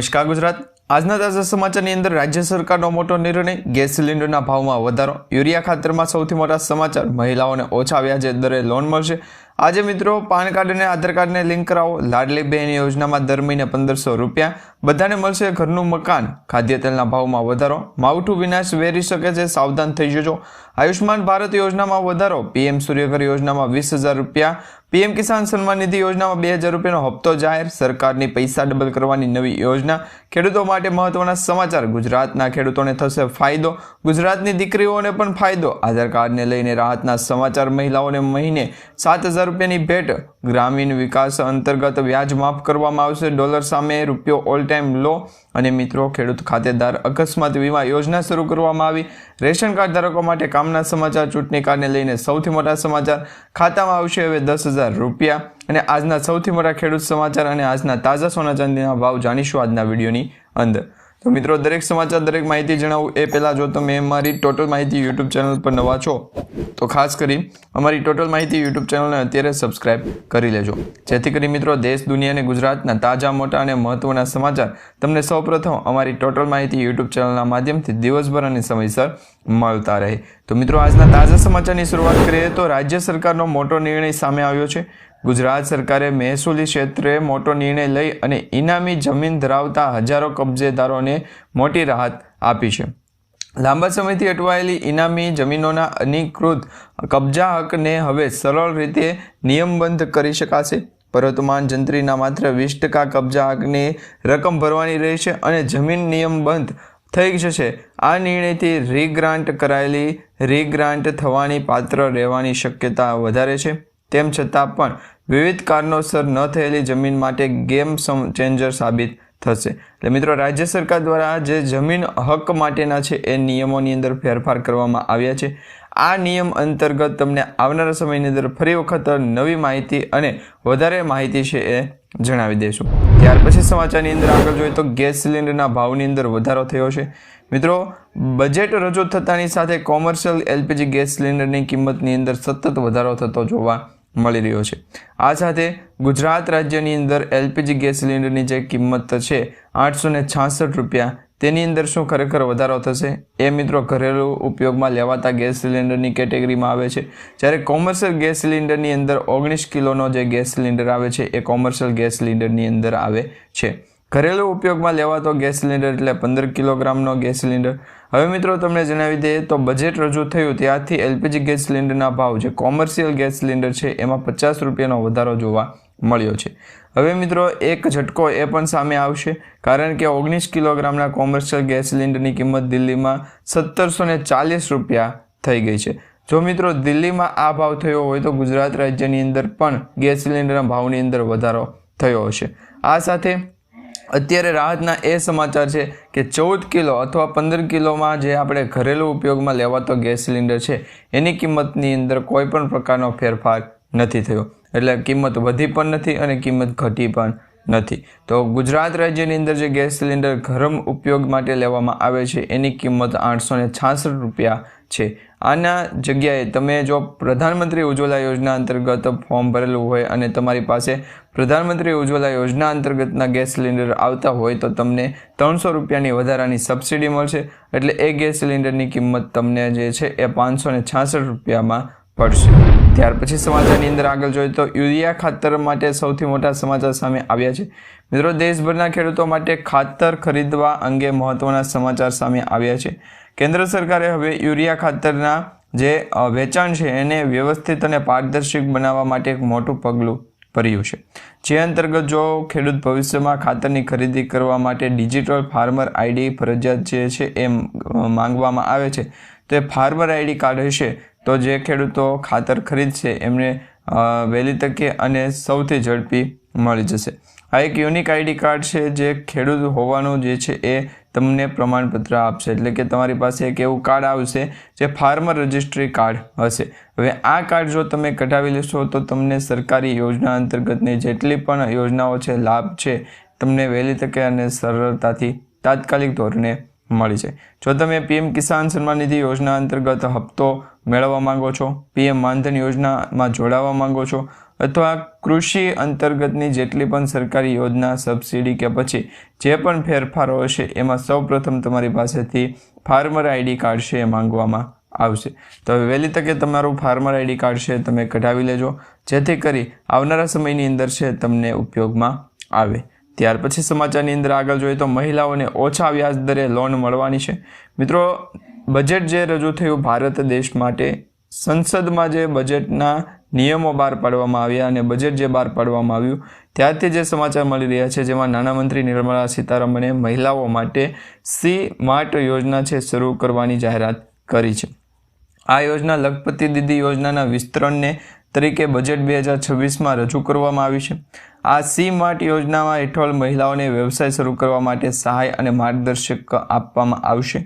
નમસ્કાર ગુજરાત. આજના તાજા સમાચારની અંદર રાજ્ય સરકારનો મોટો નિર્ણય ગેસ સિલિન્ડરના ભાવમાં વધારો. યુરિયા ખાતરમાં સૌથી મોટા સમાચાર. મહિલાઓને ઓછા વ્યાજે દરે લોન મળશે. આજે મિત્રો પાન કાર્ડ અને આધાર કાર્ડને લિંક કરાવો. લાડલી બહેન યોજનામાં દર મહિને પંદરસો રૂપિયા. બધાને મળશે ઘરનું મકાન. ખાદ્ય તેલના ભાવમાં વધારો. માવઠું વિનાશ વેરી શકે છે. સાવધાન થઈ જજો. આયુષ્માન ભારત યોજનામાં વધારો. પીએમ સૂર્યઘર યોજનામાં વીસ હજાર રૂપિયા. પીએમ કિસાન સન્માન નિધિ યોજનામાં બે હજાર રૂપિયાનો હપ્તો જાહેર, સરકારની પૈસા ડબલ કરવાની નવી યોજના ખેડૂતો માટે મહત્વના સમાચાર. ગુજરાતના ખેડૂતોને થશે ફાયદો. ગુજરાતની દીકરીઓને પણ ફાયદો. આધાર કાર્ડને લઈને રાહતના સમાચાર મહિલાઓને મહિને સાત હજાર રૂપિયાની ભેટ. ગ્રામીણ વિકાસ અંતર્ગત વ્યાજ માફ કરવામાં આવશે. ડોલર સામે રૂપિયો ઓલ ટાઈમ લો. અને મિત્રો, ખેડૂત ખાતેદાર અકસ્માત વીમા યોજના શરૂ કરવામાં આવી. રેશન કાર્ડ ધારકો માટે કામના સમાચાર ચૂંટણી કાર્ડને લઈને સૌથી મોટા સમાચાર. ખાતામાં આવશે હવે દસ હજાર રૂપિયા. અને આજના સૌથી મોટા ખેડૂત સમાચાર અને આજના તાજા સોના ચાંદીના ભાવ જાણીશું આજના વિડીયોની અંદર. તો મિત્રો, દરેક સમાચાર, દરેક માહિતી જણાવું એ પહેલાં જો તમે મારી ટોટલ માહિતી યુટ્યુબ ચેનલ પર નવા છો, તો ખાસ કરી અમારી ટોટલ માહિતી યુટ્યુબ ચેનલને અત્યારે સબસ્ક્રાઇબ કરી લેજો. જેથી કરી મિત્રો, દેશ, દુનિયા અને ગુજરાતના તાજા, મોટા અને મહત્વના સમાચાર તમને સૌપ્રથમ અમારી ટોટલ માહિતી યુટ્યુબ ચેનલના માધ્યમથી દિવસભર અને સમયસર મળતા રહે. તો મિત્રો, આજના તાજા સમાચારની શરૂઆત કરીએ તો રાજ્ય સરકારનો મોટો નિર્ણય સામે આવ્યો છે. ગુજરાત સરકારે મહેસૂલી ક્ષેત્રે મોટો નિર્ણય લઈ અને ઇનામી જમીન ધરાવતા હજારો કબજેદારોને મોટી રાહત આપી છે. લાંબા સમયથી અટવાયેલી ઇનામી જમીનોના અનિકૃત કબજા હકને હવે સરળ રીતે નિયમબંધ કરી શકાશે. પરતમાન જંત્રીના માત્ર વીસ ટકા કબજા હકની રકમ ભરવાની રહેશે અને જમીન નિયમબંધ થઈ જશે. આ નિર્ણયથી રીગ્રાન્ટ કરાયેલી રીગ્રાન્ટ થવાની પાત્ર રહેવાની શક્યતા વધારે છે. તેમ છતાં પણ વિવિધ કારણોસર ન થયેલી જમીન માટે ગેમ ચેન્જર સાબિત થશે. એટલે મિત્રો, રાજ્ય સરકાર દ્વારા જે જમીન હક માટેના છે એ નિયમોની અંદર ફેરફાર કરવામાં આવ્યા છે. આ નિયમ અંતર્ગત તમને આવનારા સમયની અંદર ફરી વખત નવી માહિતી અને વધારે માહિતી છે એ જણાવી દઈશું. ત્યાર પછી સમાચારની અંદર આગળ જોઈએ તો ગેસ સિલિન્ડરના ભાવની અંદર વધારો થયો છે. મિત્રો, બજેટ રજૂ થતાની સાથે કોમર્શિયલ એલપીજી ગેસ સિલિન્ડરની કિંમતની અંદર સતત વધારો થતો જોવા મળી રહ્યો છે. આ સાથે ગુજરાત રાજ્યની અંદર એલપીજી ગેસ સિલિન્ડરની જે કિંમત છે આઠસો ને છાસઠ રૂપિયા, તેની અંદર શું ખરેખર વધારો થશે? એ મિત્રો ઘરેલું ઉપયોગમાં લેવાતા ગેસ સિલિન્ડરની કેટેગરીમાં આવે છે. જ્યારે કોમર્શિયલ ગેસ સિલિન્ડરની અંદર ઓગણીસ કિલોનો જે ગેસ સિલિન્ડર આવે છે, એ કોમર્શિયલ ગેસ સિલિન્ડરની અંદર આવે છે. ઘરેલું ઉપયોગમાં લેવાતો ગેસ સિલિન્ડર એટલે પંદર કિલોગ્રામનો ગેસ સિલિન્ડર. હવે મિત્રો તમને જણાવી દઈએ, તો બજેટ રજૂ થયું ત્યારથી એલપીજી ગેસ સિલિન્ડરના ભાવ જે કોમર્શિયલ ગેસ સિલિન્ડર છે, એમાં પચાસ રૂપિયાનો વધારો જોવા મળ્યો છે. હવે મિત્રો, એક ઝટકો એ પણ સામે આવશે, કારણ કે ઓગણીસ કિલોગ્રામના કોમર્શિયલ ગેસ સિલિન્ડરની કિંમત દિલ્હીમાં સત્તરસો ને ચાલીસ રૂપિયા થઈ ગઈ છે. જો મિત્રો દિલ્હીમાં આ ભાવ થયો હોય, તો ગુજરાત રાજ્યની અંદર પણ ગેસ સિલિન્ડરના ભાવની અંદર વધારો થયો હશે. આ સાથે અત્યારે રાહતના એ સમાચાર છે કે ચૌદ કિલો અથવા પંદર કિલોમાં જે આપણે ઘરેલું ઉપયોગમાં લેવાતો ગેસ સિલિન્ડર છે, એની કિંમતની અંદર કોઈ પણ પ્રકારનો ફેરફાર નથી થયો. એટલે કિંમત વધી પણ નથી અને કિંમત ઘટી પણ નથી. તો ગુજરાત રાજ્યની અંદર જે ગેસ સિલિન્ડર ગરમ ઉપયોગ માટે લેવામાં આવે છે, એની કિંમત આઠસો ને છાસઠ રૂપિયા છે. આના જગ્યાએ તમે જો પ્રધાનમંત્રી ઉજ્જવલા યોજના અંતર્ગત ફોર્મ ભરેલું હોય અને તમારી પાસે પ્રધાનમંત્રી ઉજ્જવલા યોજના અંતર્ગતના ગેસ સિલિન્ડર આવતા હોય તો તમને ત્રણસો રૂપિયાની વધારાની સબસિડી મળશે. એટલે એ ગેસ સિલિન્ડરની કિંમત તમને જે છે એ પાંચસો ને છાસઠ રૂપિયામાં પડશે. ત્યાર પછી સમાચારની અંદર આગળ જોઈએ તો યુરિયા ખાતર માટે સૌથી મોટા સમાચાર સામે આવ્યા છે. મિત્રો, દેશભરના ખેડૂતો માટે ખાતર ખરીદવા અંગે મહત્વના સમાચાર સામે આવ્યા છે. કેન્દ્ર સરકારે હવે યુરિયા ખાતરના જે વેચાણ છે એને વ્યવસ્થિત અને પારદર્શક બનાવવા માટે એક મોટું પગલું ભર્યું છે. જે અંતર્ગત જો ખેડૂત ભવિષ્યમાં ખાતરની ખરીદી કરવા માટે ડિજિટલ ફાર્મર આઈડી ફરજિયાત જે છે એ માંગવામાં આવે છે તો ફાર્મર આઈડી કાર્ડ હશે. તો જે ખેડૂતો ખાતર ખરીદશે, એમને વહેલી તકે અને સૌથી ઝડપી મળી જશે. આ એક યુનિક આઈડી કાર્ડ છે જે ખેડૂત હોવાનું જે છે એ તમને પ્રમાણપત્ર આપશે. એટલે કે તમારી પાસે એક એવું કાર્ડ આવશે જે ફાર્મર રજિસ્ટ્રી કાર્ડ હશે. હવે આ કાર્ડ જો તમે કઢાવી લેશો, તો તમને સરકારી યોજના અંતર્ગતની જેટલી પણ યોજનાઓ છે, લાભ છે, તમને વહેલી તકે અને સરળતાથી તાત્કાલિક ધોરણે મળી છે. જો તમે પીએમ કિસાન સન્માન નિધિ યોજના અંતર્ગત હપ્તો મેળવવા માંગો છો, પીએમ માનધન યોજનામાં જોડાવા માંગો છો અથવા કૃષિ અંતર્ગતની જેટલી પણ સરકારી યોજના, સબસિડી કે પછી જે પણ ફેરફારો હશે, એમાં સૌપ્રથમ તમારી પાસેથી ફાર્મર આઈડી કાર્ડ છે એ માંગવામાં આવશે. તો હવે વહેલી તકે તમારું ફાર્મર આઈડી કાર્ડ છે તમે કઢાવી લેજો, જેથી કરી આવનારા સમયની અંદર છે તમને ઉપયોગમાં આવે. ત્યાર પછી સમાચારની અંદર આગળ જોઈએ તો મહિલાઓને ઓછા વ્યાજ દરે લોન મળવાની છે. મિત્રો બજેટ જે રજૂ થયું ભારત દેશ માટે, સંસદમાં જે બજેટના નિયમો બહાર પાડવામાં આવ્યા અને બજેટ જે બહાર પાડવામાં આવ્યું, ત્યારથી જે સમાચાર મળી રહ્યા છે, જેમાં નાણામંત્રી નિર્મલા સીતારમણે મહિલાઓ માટે સી માર્ટ યોજના છે, શરૂ કરવાની જાહેરાત કરી છે. આ યોજના લખપતિ દીદી યોજનાના વિસ્તરણને તરીકે બજેટ બે હજાર છવ્વીસમાં રજૂ કરવામાં આવી છે. આ સી માર્ટ યોજનામાં હેઠળ મહિલાઓને વ્યવસાય શરૂ કરવા માટે સહાય અને માર્ગદર્શક આપવામાં આવશે.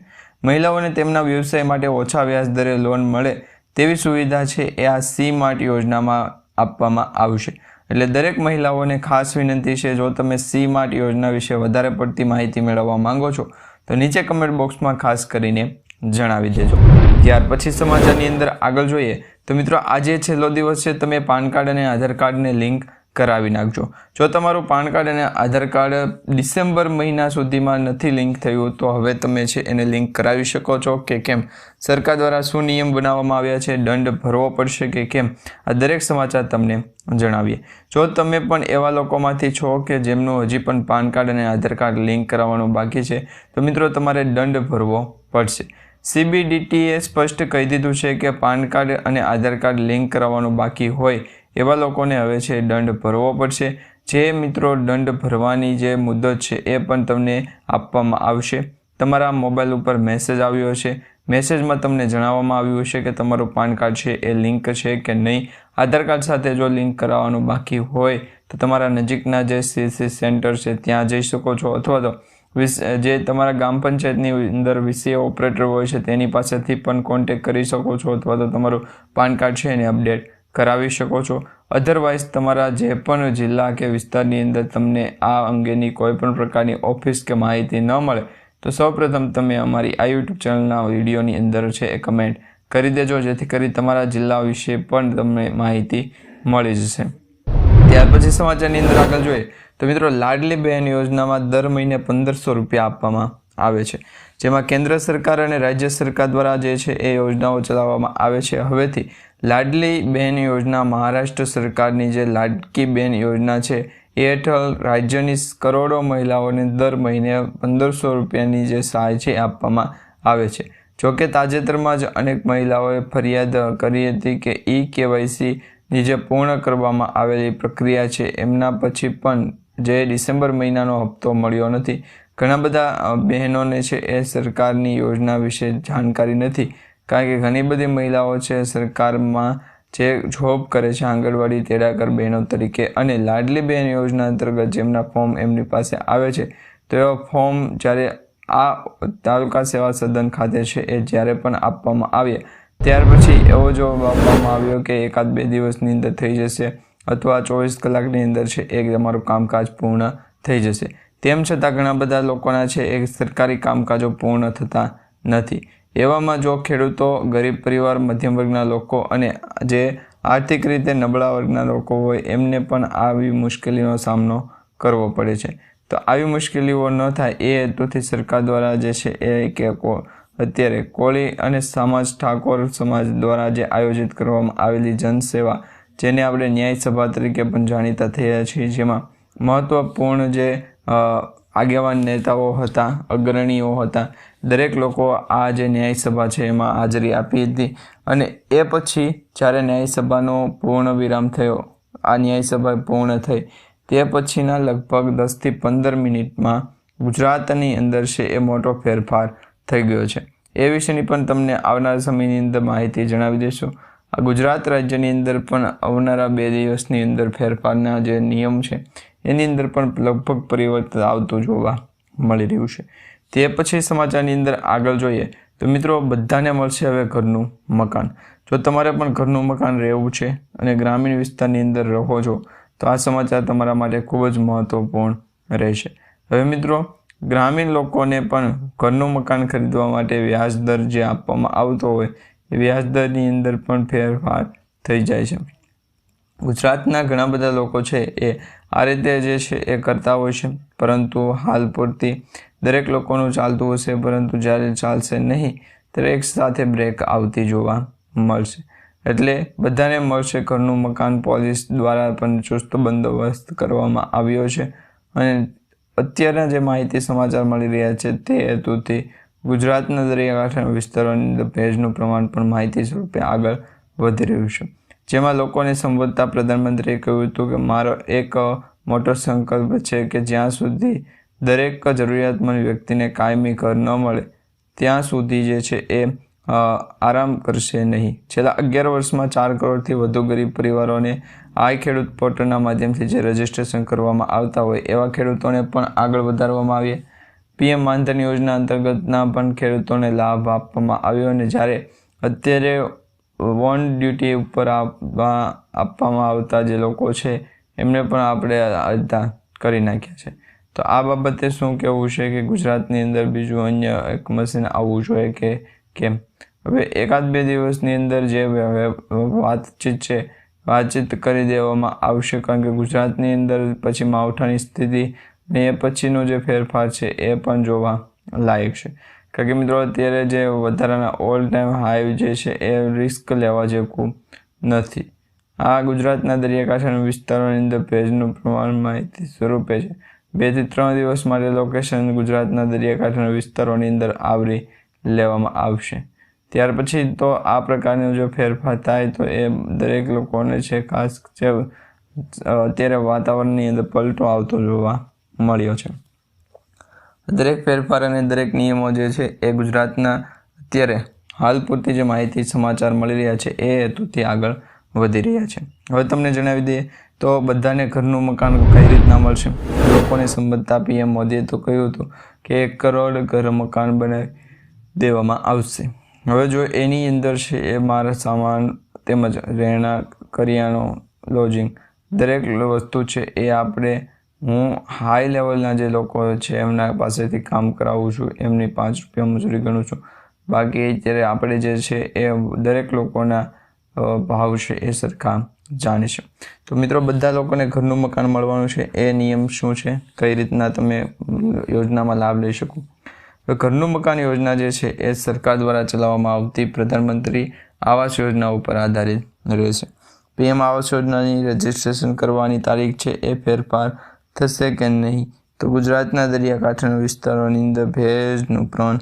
મહિલાઓને તેમના વ્યવસાય માટે ઓછા વ્યાજ દરે લોન મળે તેવી સુવિધા છે એ આ સી માર્ટ યોજનામાં આપવામાં આવશે. એટલે દરેક મહિલાઓને ખાસ વિનંતી છે, જો તમે સી માર્ટ યોજના વિશે વધારે પડતી માહિતી મેળવવા માંગો છો, તો નીચે કમેન્ટ બોક્સમાં ખાસ કરીને જણાવી દેજો. ત્યાર પછી સમાચારની અંદર આગળ જોઈએ. તો મિત્રો, આજે છેલ્લો દિવસ છે. તમે પાન કાર્ડ અને આધાર કાર્ડને લિંક કરાવી નાખજો. જો તમારું પાન કાર્ડ અને આધાર કાર્ડ ડિસેમ્બર મહિના સુધીમાં નથી લિંક થયું, તો હવે તમે છે એને લિંક કરાવી શકો છો કે કેમ? સરકાર દ્વારા શું નિયમ બનાવવામાં આવ્યા છે? દંડ ભરવો પડશે કે કેમ? આ દરેક સમાચાર તમને જણાવીએ. જો તમે પણ એવા લોકોમાંથી છો કે જેમનું હજી પણ પાન કાર્ડ અને આધાર કાર્ડ લિંક કરાવવાનું બાકી છે, તો મિત્રો તમારે દંડ ભરવો પડશે. સીબીડીટીએ સ્પષ્ટ કહી દીધું છે કે પાન કાર્ડ અને આધાર કાર્ડ લિંક કરાવવાનું બાકી હોય એવા લોકોને હવે છે દંડ ભરવો પડશે. જે મિત્રો દંડ ભરવાની જે મુદત છે એ પણ તમને આપવામાં આવશે. તમારા મોબાઈલ ઉપર મેસેજ આવ્યો છે મેસેજમાં તમને જણાવવામાં આવ્યું હશે કે તમારું પાન કાર્ડ છે એ લિંક છે કે નહીં. આધાર કાર્ડ સાથે જો લિંક કરાવવાનું બાકી હોય તો તમારા નજીકના જે સીસી સેન્ટર છે ત્યાં જઈ શકો છો. અથવા તો જે તમારા ગ્રામ પંચાયતની અંદર વીસીએ ઓપરેટર હોય છે તેની પાસેથી પણ કોન્ટેક કરી શકો છો. અથવા તો તમારું પાન કાર્ડ છે એને અપડેટ કરાવી શકો છો. અધરવાઇઝ તમારા જે પણ જિલ્લા કે વિસ્તારની અંદર તમને આ અંગેની કોઈ પણ પ્રકારની ઓફિસ કે માહિતી ન મળે, તો સૌપ્રથમ તમે અમારી આ યુટ્યુબ ચેનલના વિડીયોની અંદર છે એ કમેન્ટ કરી દેજો, જેથી કરી તમારા જિલ્લા વિશે પણ તમને માહિતી મળી જશે. ત્યાર પછી સમાચારની અંદર આગળ જોઈએ, તો મિત્રો, લાડલી બહેન યોજનામાં દર મહિને પંદરસો રૂપિયા આપવામાં આવે છે. જેમાં કેન્દ્ર સરકાર અને રાજ્ય સરકાર દ્વારા જે છે એ યોજનાઓ ચલાવવામાં આવે છે. હવેથી લાડલી બહેન યોજના મહારાષ્ટ્ર સરકારની જે લાડકી બહેન યોજના છે, એ હેઠળ રાજ્યની કરોડો મહિલાઓને દર મહિને પંદરસો રૂપિયાની જે સહાય છે આપવામાં આવે છે. જોકે તાજેતરમાં જ અનેક મહિલાઓએ ફરિયાદ કરી હતી કે ઈ કેવાયસીની જે પૂર્ણ કરવામાં આવેલી પ્રક્રિયા છે, એમના પછી પણ જે ડિસેમ્બર મહિનાનો હપ્તો મળ્યો નથી. ઘણા બધા બહેનોને છે એ સરકારની યોજના વિશે જાણકારી નથી. કારણ કે ઘણી બધી મહિલાઓ છે સરકારમાં જે જોબ કરે છે આંગણવાડી તેડાગર બહેનો તરીકે અને લાડલી બહેન યોજના અંતર્ગત જેમના ફોર્મ એમની પાસે આવે છે, તો એવા ફોર્મ જ્યારે આ તાલુકા સેવા સદન ખાતે છે એ જ્યારે પણ આપવામાં આવ્યા. ત્યાર પછી એવો જવાબ આપવામાં આવ્યો કે એકાદ બે દિવસની અંદર થઈ જશે અથવા ચોવીસ કલાકની અંદર છે એ તમારું કામકાજ પૂર્ણ થઈ જશે. તેમ છતાં ઘણા બધા લોકોના છે એ સરકારી કામકાજો પૂર્ણ થતા નથી. એવામાં જો ખેડૂતો, ગરીબ પરિવાર, મધ્યમ વર્ગના લોકો અને જે આર્થિક રીતે નબળા વર્ગના લોકો હોય એમને પણ આવી મુશ્કેલીનો સામનો કરવો પડે છે. તો આવી મુશ્કેલીઓ ન થાય એ હેતુથી સરકાર દ્વારા જે છે એ કે અત્યારે કોળી અને સમાજ ઠાકોર સમાજ દ્વારા જે આયોજિત કરવામાં આવેલી જનસેવા, જેને આપણે ન્યાય સભા તરીકે પણ જાણીતા થયા છીએ, જેમાં મહત્ત્વપૂર્ણ જે આગેવાન નેતાઓ હતા, અગ્રણીઓ હતા. દરેક લોકો આ જે ન્યાયસભા છે એમાં હાજરી આપી હતી અને એ પછી જ્યારે ન્યાયસભાનો પૂર્ણ વિરામ થયો, આ ન્યાયસભા પૂર્ણ થઈ, તે પછીના લગભગ દસથી પંદર મિનિટમાં ગુજરાતની અંદર છે એ મોટો ફેરફાર થઈ ગયો છે. એ વિશેની પણ તમને આવનારા સમયની અંદર માહિતી જણાવી દેશો આ ગુજરાત રાજ્યની અંદર પણ આવનારા બે દિવસની અંદર ફેરફારના જે નિયમ છે એની અંદર પણ લગભગ પરિવર્તન આવતું જોવા મળી રહ્યું છે. તે પછી સમાચારની અંદર આગળ જોઈએ તો મિત્રો બધાને મળશે હવે ઘરનું મકાન. જો તમારે પણ ઘરનું મકાન રહેવું છે અને ગ્રામીણ વિસ્તારની અંદર રહો છો, તો આ સમાચાર તમારા માટે ખૂબ જ મહત્ત્વપૂર્ણ રહેશે. હવે મિત્રો, ગ્રામીણ લોકોને પણ ઘરનું મકાન ખરીદવા માટે વ્યાજ દર જે આપવામાં આવતો હોય, એ વ્યાજ દરની અંદર પણ ફેરફાર થઈ જાય છે. ગુજરાતના ઘણા બધા લોકો છે એ આ રીતે જે છે એ કરતા હોય છે. પરંતુ હાલ પૂરતી દરેક લોકોનું ચાલતું હશે, પરંતુ જ્યારે ચાલશે નહીં, ત્યારે એક સાથે બ્રેક આવતી જોવા મળશે. એટલે બધાને મળશે ઘરનું મકાન પોલીસ દ્વારા પણ ચુસ્ત બંદોબસ્ત કરવામાં આવ્યો છે. અને અત્યારના જે માહિતી સમાચાર મળી રહ્યા છે તે હેતુથી ગુજરાતના દરિયાકાંઠાના વિસ્તારોની અંદર ભેજનું પ્રમાણ પણ માહિતી સ્વરૂપે આગળ વધી રહ્યું છે. જેમાં લોકોને સંબોધતા પ્રધાનમંત્રીએ કહ્યું હતું કે મારો એક મોટો સંકલ્પ છે કે જ્યાં સુધી દરેક જરૂરિયાતમંદ વ્યક્તિને કાયમી ઘર ન મળે, ત્યાં સુધી જે છે એ આરામ કરશે નહીં. છેલ્લા અગિયાર વર્ષમાં ચાર કરોડથી વધુ ગરીબ પરિવારોને આ ખેડૂત પોર્ટલના માધ્યમથી જે રજીસ્ટ્રેશન કરવામાં આવતા હોય એવા ખેડૂતોને પણ આગળ વધારવામાં આવીએ. પીએમ માનધન યોજના અંતર્ગતના પણ ખેડૂતોને લાભ આપવામાં આવ્યો અને જ્યારે અત્યારે વોન ડ્યુટી ઉપર આપવામાં આવતા જે લોકો છે, એમને પણ આપણે અડધા કરી નાખ્યા છે. તો આ બાબતે શું કહેવું છે કે ગુજરાતની અંદર બીજું અન્ય એક મશીન આવવું જોઈએ કે કેમ? હવે એકાદ બે દિવસની અંદર જે વાતચીત છે, વાતચીત કરી દેવામાં આવશે કારણ કે ગુજરાતની અંદર પછી માવઠાની સ્થિતિ ને એ પછીનો જે ફેરફાર છે એ પણ જોવા લાયક છે. કારણ કે મિત્રો, અત્યારે જે વધારાના ઓલ ટાઈમ હાઈ જે છે, એ રિસ્ક લેવા જેવું નથી. આ ગુજરાતના દરિયાકાંઠાના વિસ્તારોની અંદર ભેજનું પ્રમાણ માહિતી સ્વરૂપે છે. બેથી ત્રણ દિવસ માટે લોકેશન ગુજરાતના દરિયાકાંઠાના વિસ્તારોની અંદર આવરી લેવામાં આવશે. ત્યાર પછી તો આ પ્રકારનો જો ફેરફાર થાય તો એ દરેક લોકોને છે ખાસ જે અત્યારે વાતાવરણની અંદર પલટો આવતો જોવા મળ્યો છે. દરેક ફેરફાર અને દરેક નિયમો જે છે એ ગુજરાતના અત્યારે હાલ પૂરતી જે માહિતી, સમાચાર મળી રહ્યા છે એ હેતુથી આગળ વધી રહ્યા છે. હવે તમને જણાવી દઈએ તો બધાને ઘરનું મકાન કઈ રીતના મળશે? લોકોને સંબંધતા પીએમ મોદીએ તો કહ્યું હતું કે એક કરોડ ઘર મકાન બનાવી દેવામાં આવશે. હવે જો એની અંદર છે એ મારા સામાન તેમજ રહેણાંક, કરિયાણો, લોજિંગ દરેક વસ્તુ છે એ આપણે હું હાઈ લેવલના જે લોકો છે, એમના પાસેથી કામ કરાવું છું, એમની પાંચ રૂપિયા મજૂરી ગણું છું. બાકી અત્યારે આપણે જે છે, એ દરેક લોકોના ભાવ છે, એ સરખા જાણીશું. તો મિત્રો, બધા લોકોને ઘરનું મકાન મળવાનું છે, એ નિયમ શું છે? કઈ રીતના તમે યોજનામાં લાભ લઈ શકો? ઘરનું મકાન યોજના જે છે, એ સરકાર દ્વારા ચલાવવામાં આવતી પ્રધાનમંત્રી આવાસ યોજના ઉપર આધારિત રહેશે. પીએમ આવાસ યોજનાની રજીસ્ટ્રેશન કરવાની તારીખ છે, એ ફેરફાર થશે કે નહીં? તો ગુજરાતના દરિયાકાંઠાના વિસ્તારોની અંદર ભેજનું પ્રણ.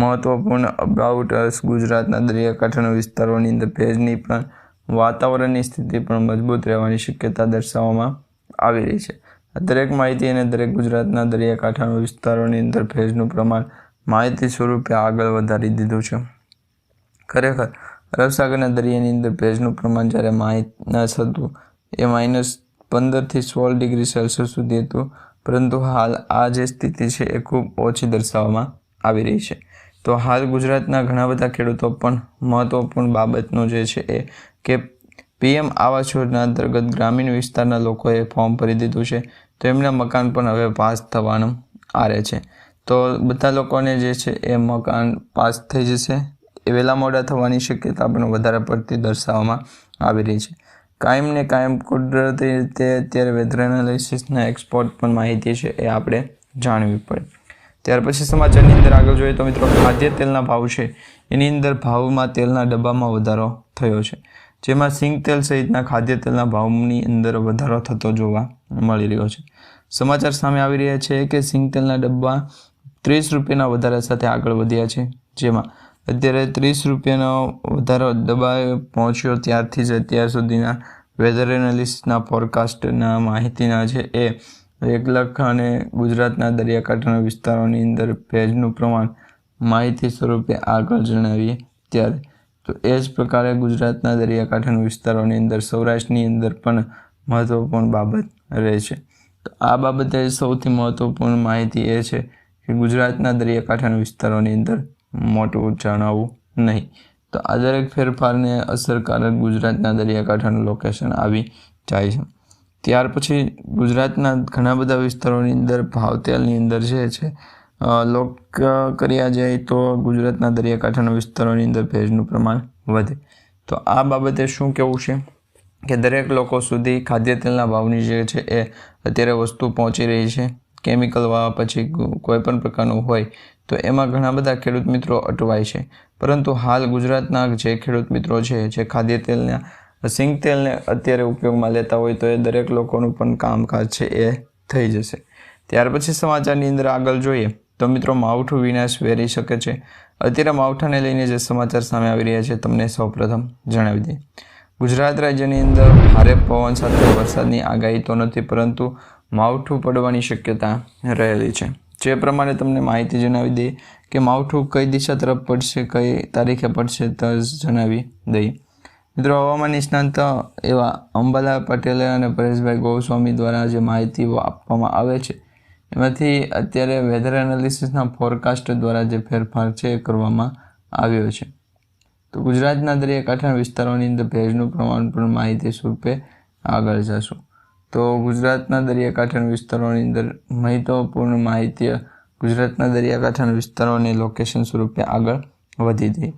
મહત્વપૂર્ણ અબાઉટ અસ ગુજરાતના દરિયાકાંઠાના વિસ્તારોની અંદર ભેજની પણ વાતાવરણની સ્થિતિ પણ મજબૂત રહેવાની શક્યતા દર્શાવવામાં આવી રહી છે. દરેક માહિતી અને દરેક ગુજરાતના દરિયાકાંઠાના વિસ્તારોની અંદર ભેજનું પ્રમાણ માહિતી સ્વરૂપે આગળ વધારી દીધું છે. ખરેખર અરબસાગરના દરિયાની અંદર ભેજનું પ્રમાણ જ્યારે માઇનસ હતું, એ માઇનસ પંદરથી સોળ ડિગ્રી સેલ્સિયસ સુધી હતું, પરંતુ હાલ આ જે સ્થિતિ છે એ ખૂબ ઓછી દર્શાવવામાં આવી રહી છે. તો હાલ ગુજરાતના ઘણા બધા ખેડૂતો પણ મહત્વપૂર્ણ બાબતનું જે છે એ કે પીએમ આવાસ યોજના અંતર્ગત ગ્રામીણ વિસ્તારના લોકોએ ફોર્મ ભરી દીધું છે, તો એમના મકાન પણ હવે પાસ થવાનું આરે છે. તો બધા લોકોને જે છે એ મકાન પાસ થઈ જશે. એ વહેલા મોડા થવાની શક્યતા પણ વધારે પડતી દર્શાવવામાં આવી રહી છે. કાયમ ને કાયમ કુદરતી રીતે અત્યારે વેધર એનાલિસિસના એક્સપોર્ટ પણ માહિતી છે એ આપણે જાણવી પડે. ત્યાર પછી સમાચારની અંદર આગળ જોઈએ તો મિત્રો ખાદ્ય તેલના ભાવ છે. એની અંદર ભાવમાં તેલના ડબ્બામાં વધારો થયો છે. જેમાં સિંગ તેલ સહિતના ખાદ્ય તેલના ભાવની અંદર વધારો થતો જોવા મળી રહ્યો છે. સમાચાર સામે આવી રહ્યા છે કે સિંગ તેલના ડબ્બા ત્રીસ રૂપિયાના વધારા સાથે આગળ વધ્યા છે. જેમાં અત્યારે ત્રીસ રૂપિયાનો વધારો દબાવ પહોંચ્યો. ત્યારથી જ અત્યાર સુધીના વેધર એનાલિસ્ટના ફોરકાસ્ટના માહિતીના છે એ. એક લાખ અને ગુજરાતના દરિયાકાંઠાના વિસ્તારોની અંદર ભેજનું પ્રમાણ માહિતી સ્વરૂપે આગળ જણાવીએ ત્યારે. તો એ જ પ્રકારે ગુજરાતના દરિયાકાંઠાના વિસ્તારોની અંદર સૌરાષ્ટ્રની અંદર પણ મહત્ત્વપૂર્ણ બાબત રહે છે. તો આ બાબતે સૌથી મહત્ત્વપૂર્ણ માહિતી એ છે કે ગુજરાતના દરિયાકાંઠાના વિસ્તારોની અંદર મોટું જણાવવું નહીં. તો આ દરેક ફેરફારને અસરકારક ગુજરાતના દરિયાકાંઠાનું લોકેશન આવી જાય છે. ત્યાર પછી ગુજરાતના ઘણા બધા વિસ્તારોની અંદર ભાવતેલની અંદર જે છે લોક કર્યા જાય તો ગુજરાતના દરિયાકાંઠાના વિસ્તારોની અંદર ભેજનું પ્રમાણ વધે. તો આ બાબતે શું કહેવું છે કે દરેક લોકો સુધી ખાદ્ય તેલના ભાવની જે છે એ અત્યારે વસ્તુ પહોંચી રહી છે. કેમિકલ વાવા પછી કોઈ પણ પ્રકારનું હોય, તો એમાં ઘણા બધા ખેડૂત મિત્રો અટવાય છે. પરંતુ હાલ ગુજરાતના જે ખેડૂત મિત્રો છે, જે ખાદ્ય તેલના સિંગ તેલને અત્યારે ઉપયોગમાં લેતા હોય, તો એ દરેક લોકોનું પણ કામકાજ છે, એ થઈ જશે. ત્યાર પછી સમાચારની અંદર આગળ જોઈએ, તો મિત્રો માવઠું વિનાશ વેરી શકે છે. અત્યારે માવઠાને લઈને જે સમાચાર સામે આવી રહ્યા છે, તમને સૌપ્રથમ જણાવી દઈએ. ગુજરાત રાજ્યની અંદર ભારે પવન સાથે વરસાદની આગાહી તો નથી, પરંતુ માવઠું પડવાની શક્યતા રહેલી છે. જે પ્રમાણે તમને માહિતી જણાવી દઈએ કે માવઠું કઈ દિશા તરફ પડશે, કઈ તારીખે પડશે તો જણાવી દઈએ. મિત્રો, હવામાન નિષ્ણાંત એવા અંબાલા પટેલે અને પરેશભાઈ ગોસ્વામી દ્વારા જે માહિતી આપવામાં આવે છે, એમાંથી અત્યારે વેધર એનાલિસિસના ફોરકાસ્ટ દ્વારા જે ફેરફાર છે એ કરવામાં આવ્યો છે. તો ગુજરાતના દરિયાકાંઠાના વિસ્તારોની અંદર ભેજનું પ્રમાણ પણ માહિતી સ્વરૂપે આગળ જશું. તો ગુજરાતના દરિયાકાંઠાના વિસ્તારોની અંદર મહત્વપૂર્ણ માહિતી ગુજરાતના દરિયાકાંઠાના વિસ્તારોની લોકેશન સ્વરૂપે આગળ વધી હતી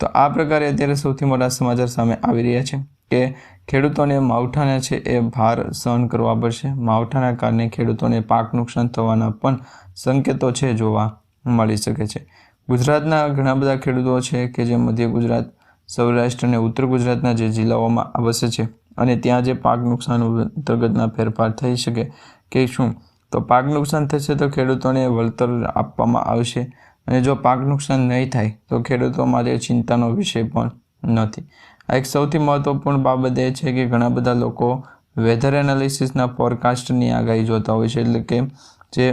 તો આ પ્રકારે અત્યારે સૌથી મોટા સમાચાર સામે આવી રહ્યા છે કે ખેડૂતોને માવઠાને છે એ ભાર સહન કરવા પડશે. માવઠાના કારણે ખેડૂતોને પાક નુકસાન થવાના પણ સંકેતો છે જોવા મળી શકે છે. ગુજરાતના ઘણા બધા ખેડૂતો છે કે જે મધ્ય ગુજરાત, સૌરાષ્ટ્ર અને ઉત્તર ગુજરાતના જે જિલ્લાઓમાં વસે છે. અને ત્યાં જે પાક નુકસાન અંતર્ગતના ફેરફાર થઈ શકે કે શું, તો પાક નુકસાન થશે તો ખેડૂતોને વળતર આપવામાં આવશે. અને જો પાક નુકસાન નહીં થાય, તો ખેડૂતો માટે ચિંતાનો વિષય પણ નથી. આ એક સૌથી મહત્વપૂર્ણ બાબત એ છે કે ઘણા બધા લોકો વેધર એનાલિસિસના ફોરકાસ્ટની આગાહી જોતા હોય છે. એટલે કે જે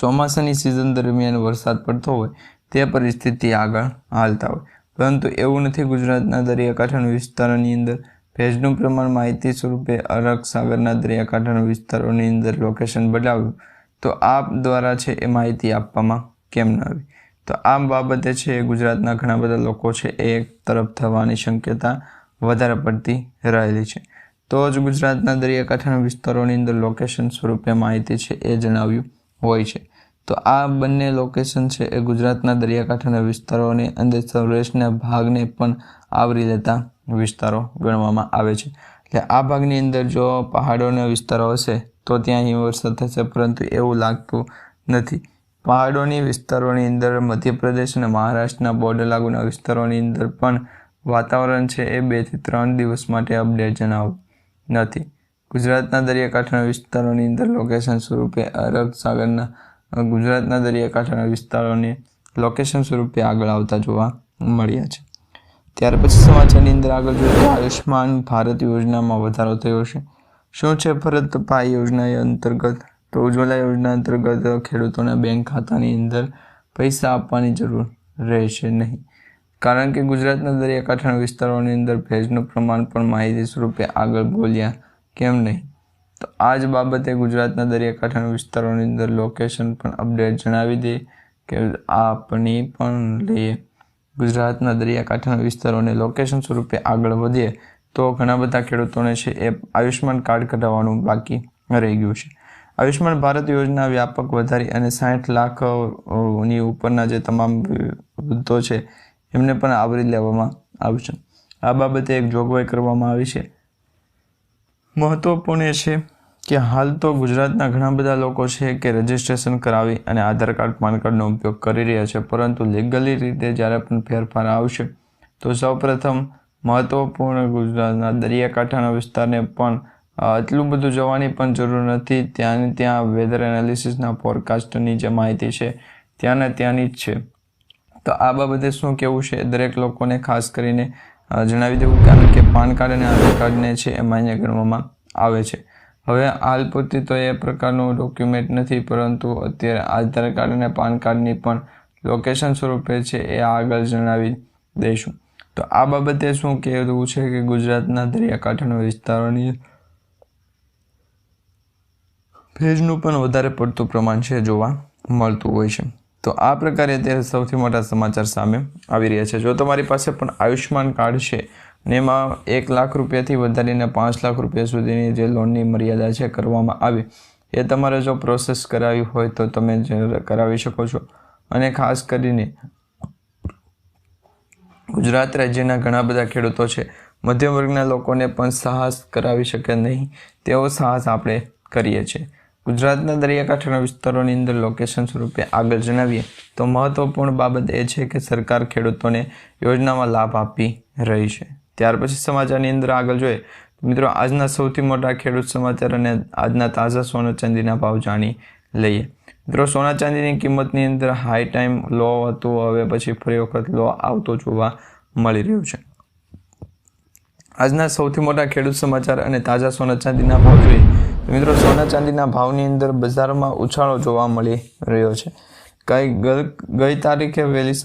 ચોમાસાની સિઝન દરમિયાન વરસાદ પડતો હોય, તે પરિસ્થિતિ આગળ હાલતા હોય. પરંતુ એવું નથી ગુજરાતના દરિયાકાંઠાના વિસ્તારોની અંદર ભેજનું પ્રમાણ માહિતી સ્વરૂપે અરક સાગરના દરિયાકાંઠાના વિસ્તારોની અંદર લોકેશન બદલાવ્યું. તો આ દ્વારા છે એ માહિતી આપવામાં કેમ ન આવી? તો આ બાબતે છે ગુજરાતના ઘણા બધા લોકો છે એ એક તરફ થવાની શક્યતા વધારે પડતી રહેલી છે. તો જ ગુજરાતના દરિયાકાંઠાના વિસ્તારોની અંદર લોકેશન સ્વરૂપે માહિતી છે એ જણાવ્યું હોય છે. તો આ બંને લોકેશન છે એ ગુજરાતના દરિયાકાંઠાના વિસ્તારોની અંદર સૌરાષ્ટ્રના ભાગને પણ આવરી લેતા વિસ્તારો ગણવામાં આવે છે. એટલે આ ભાગની અંદર જો પહાડોના વિસ્તારો હશે, તો ત્યાં હિમવર્ષા થશે, પરંતુ એવું લાગતું નથી. પહાડોની વિસ્તારોની અંદર મધ્યપ્રદેશ અને મહારાષ્ટ્રના બોર્ડર લાગુના વિસ્તારોની અંદર પણ વાતાવરણ છે એ બેથી ત્રણ દિવસ માટે અપડેટ જણાવ નથી. ગુજરાતના દરિયાકાંઠાના વિસ્તારોની અંદર લોકેશન સ્વરૂપે અરબ સાગરના ગુજરાતના દરિયાકાંઠાના વિસ્તારોને લોકેશન સ્વરૂપે આગળ આવતા જોવા મળ્યા છે. ત્યાર પછી સમાચારની અંદર આગળ જોઈએ તો આયુષ્માન ભારત યોજનામાં વધારો થયો છે. શું છે ભરત ભાઈ યોજના અંતર્ગત તો ઉજ્જવલા યોજના અંતર્ગત ખેડૂતોના બેંક ખાતાની અંદર પૈસા આપવાની જરૂર રહેશે નહીં. કારણ કે ગુજરાતના દરિયાકાંઠાના વિસ્તારોની અંદર ભેજનું પ્રમાણ પણ માહિતી સ્વરૂપે આગળ બોલ્યા કેમ નહીં? તો આ જ બાબતે ગુજરાતના દરિયાકાંઠાના વિસ્તારોની અંદર લોકેશન પણ અપડેટ જણાવી દે કે આપની પણ લઈએ ગુજરાતના દરિયાકાંઠાના વિસ્તારોને લોકેશન સ્વરૂપે આગળ વધીએ તો ઘણા બધા ખેડૂતોને છે એ આયુષ્યમાન કાર્ડ કઢાવવાનું બાકી રહી ગયું છે. આયુષ્યમાન ભારત યોજના વ્યાપક વધારી અને સાઠ લાખની ઉપરના જે તમામ વૃદ્ધો છે એમને પણ આવરી લેવામાં આવશે આ બાબતે એક જોગવાઈ કરવામાં આવી છે. મહત્વપૂર્ણ છે કે હાલ તો ગુજરાતના ઘણા બધા લોકો છે કે રજિસ્ટ્રેશન કરાવી અને આધાર કાર્ડ, પાન કાર્ડનો ઉપયોગ કરી રહ્યા છે. પરંતુ લીગલી રીતે જ્યારે પણ ફેરફાર આવશે, તો સૌપ્રથમ મહત્ત્વપૂર્ણ ગુજરાતના દરિયાકાંઠાના વિસ્તારને પણ એટલું બધું જવાની પણ જરૂર નથી. ત્યાંની ત્યાં વેધર એનાલિસિસના ફોરકાસ્ટની જે માહિતી છે ત્યાંને ત્યાંની જ છે. તો આ બાબતે શું કહેવું છે દરેક લોકોને ખાસ કરીને જણાવી દેવું. કારણ કે પાન કાર્ડ અને આધાર કાર્ડને છે એ માન્ય ગણવામાં આવે છે. હવે હાલ પૂરતી તો એ પ્રકારનું ડોક્યુમેન્ટ નથી, પરંતુ અત્યારે આધાર કાર્ડ અને પાન કાર્ડની પણ લોકેશન સ્વરૂપે છે એ આગળ જણાવી દઈશું. તો આ બાબતે શું કહેવું છે કે ગુજરાતના દરિયાકાંઠાના વિસ્તારોની ભેજનું પણ વધારે પડતું પ્રમાણ છે જોવા મળતું હોય છે. તો આ પ્રકારે અત્યારે સૌથી મોટા સમાચાર સામે આવી રહ્યા છે. જો તમારી પાસે પણ આયુષ્યમાન કાર્ડ છે ને એમાં એક લાખ રૂપિયાથી વધારીને પાંચ લાખ રૂપિયા સુધીની જે લોનની મર્યાદા છે કરવામાં આવી. એ તમારે જો પ્રોસેસ કરાવી હોય તો તમે કરાવી શકો છો. અને ખાસ કરીને ગુજરાત રાજ્યના ઘણા બધા ખેડૂતો છે. મધ્યમ વર્ગના લોકોને પણ સાહસ કરાવી શકે નહીં તેવો સાહસ આપણે કરીએ છીએ. ગુજરાતના દરિયાકાંઠાના વિસ્તારોની અંદર લોકેશન સ્વરૂપે આગળ જણાવીએ તો મહત્વપૂર્ણ બાબત એ છે કે સરકાર ખેડૂતોને યોજનામાં લાભ આપી રહી છે. ત્યાર પછી સમાચારની અંદર આગળ જોઈએ મિત્રો, આજના સૌથી મોટા ખેડૂત સમાચાર અને આજના તાજા સોના ચાંદીના ભાવ જાણી લઈએ. મિત્રો સોના ચાંદીની કિંમતની અંદર હાઈ ટાઈમ લો હતો, હવે પછી ફરી વખત લો આવતો જોવા મળી રહ્યું છે. આજના સૌથી મોટા ખેડૂત સમાચાર અને તાજા સોના ચાંદીના ભાવ જોઈએ મિત્રો સોના ચાંદીના ભાવની અંદર બજારમાં ઉછાળો જોવા મળી રહ્યો છે. કઈ ગઈ તારીખે વહેલી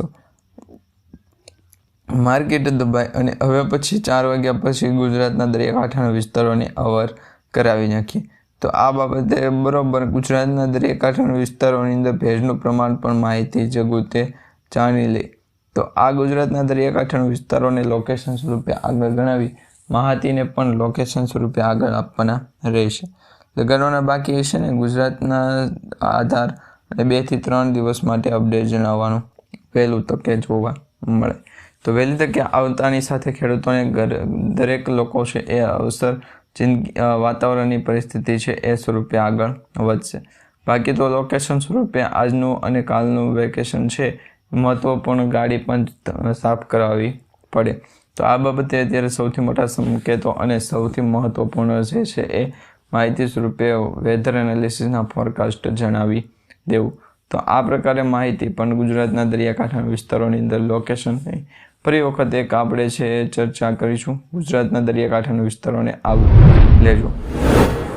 માર્કેટ દબાઈ અને હવે પછી ચાર વાગ્યા પછી ગુજરાતના દરિયાકાંઠાના વિસ્તારોની અવર કરાવી નાખી. તો આ બાબતે બરાબર ગુજરાતના દરિયાકાંઠાના વિસ્તારોની અંદર ભેજનું પ્રમાણ પણ માહિતી જગુતે જાણી લે. તો આ ગુજરાતના દરિયાકાંઠાના વિસ્તારોને લોકેશન સ્વરૂપે આગળ ગણાવી. માહિતીને પણ લોકેશન સ્વરૂપે આગળ આપવાના રહેશે. લગાડવાના બાકી છે ને, ગુજરાતના આધાર અને બેથી ત્રણ દિવસ માટે અપડેટ જણાવવાનું વહેલું તકે જોવા મળે. તો વહેલી તકે આવતાની સાથે ખેડૂતોને દરેક લોકો છે એ અવસર જિંદગી વાતાવરણની પરિસ્થિતિ છે એ સ્વરૂપે આગળ વધશે. બાકી તો લોકેશન સ્વરૂપે આજનું અને કાલનું વેકેશન છે મહત્ત્વપૂર્ણ ગાડી પણ સાફ કરાવવી પડે. તો આ બાબતે અત્યારે સૌથી મોટા સંકેતો અને સૌથી મહત્ત્વપૂર્ણ જે છે એ માહિતી સ્વરૂપે વેધર એનાલિસિસના ફોરકાસ્ટ જણાવી દેવું. તો આ પ્રકારે માહિતી પણ ગુજરાતના દરિયાકાંઠાના વિસ્તારોની અંદર લોકેશન ફરી વખત એક આપણે છે ચર્ચા કરીશું. ગુજરાતના દરિયાકાંઠાના વિસ્તારોને આવું લેજો.